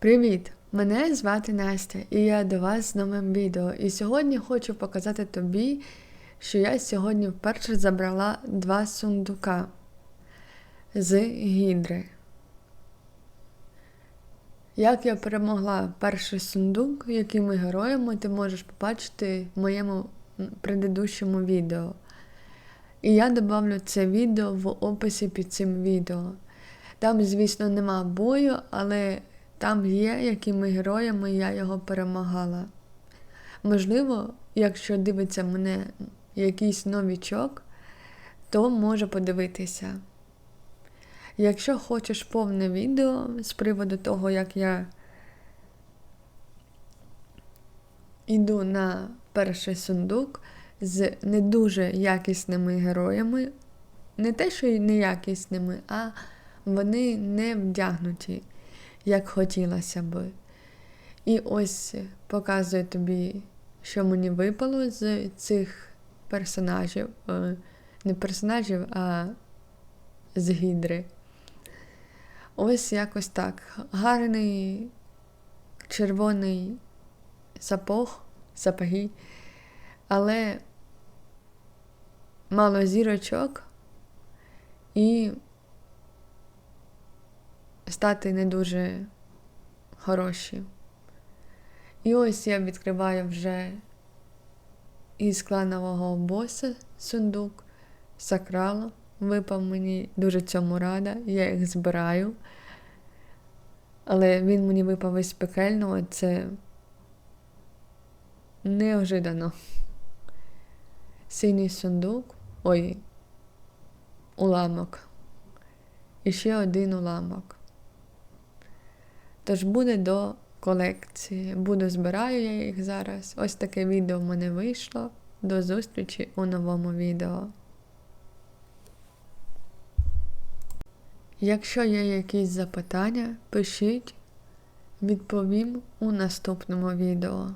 Привіт! Мене звати Настя і я до вас з новим відео. І сьогодні хочу показати тобі, що я сьогодні вперше забрала два сундука з гідри. Як я перемогла перший сундук, який ми героями, ти можеш побачити в моєму предыдущому відео. І я добавлю це відео в описі під цим відео. Там, звісно, нема бою, але там є, якими героями я його перемагала. Можливо, якщо дивиться мене якийсь новічок, то може подивитися. Якщо хочеш повне відео з приводу того, як я йду на перший сундук з не дуже якісними героями, не те, що й неякісними, а вони не вдягнуті, як хотілося би. І ось показую тобі, що мені випало з цих персонажів, е, не персонажів, а з гідри. Ось якось так. Гарний червоний сапог, сапоги, але мало зірочок і стати не дуже хороші. І ось я відкриваю вже із кланового боса сундук, сакрала. Випав мені дуже цьому рада, я їх збираю. Але він мені випав із пекельного, це неожиданно. Синій сундук, ой, уламок. І ще один уламок. Тож буде до колекції. Буду збираю я їх зараз. Ось таке відео в мене вийшло. До зустрічі у новому відео. Якщо є якісь запитання, пишіть, відповім у наступному відео.